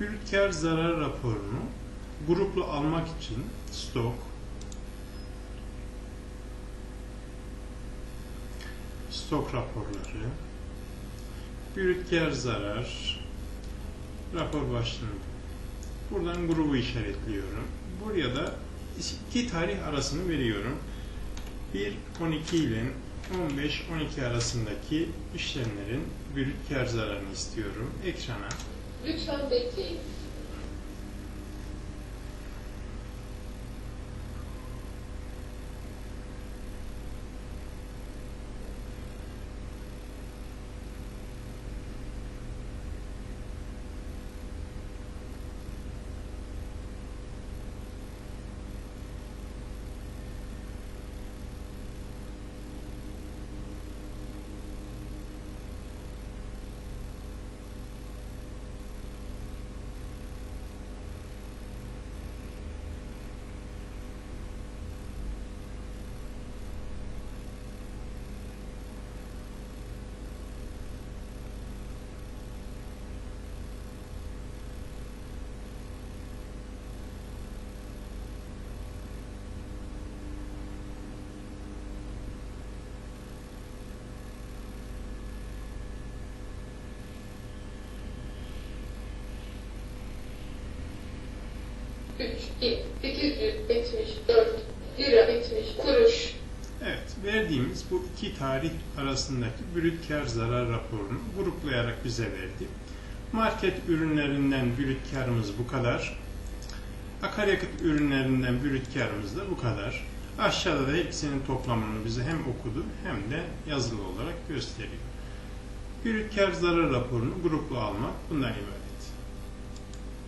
Brüt kar zarar raporunu gruplu almak için stok, stok raporları, brüt kar zarar, rapor başlığını buradan grubu işaretliyorum. Buraya da iki tarih arasını veriyorum. 1-12 ile 15-12 arasındaki işlemlerin brüt kar zararını istiyorum. Ekrana Lütfen bekleyin. Lira yetmiş kuruş. Evet, verdiğimiz bu iki tarih arasındaki brüt kar zarar raporunu gruplayarak bize verdi. Market ürünlerinden brüt karımız bu kadar. Akaryakıt ürünlerinden brüt karımız da bu kadar. Aşağıda da hepsinin toplamını bize hem okudu hem de yazılı olarak gösteriyor. Brüt kar zarar raporunu gruplu almak bundan ibaret.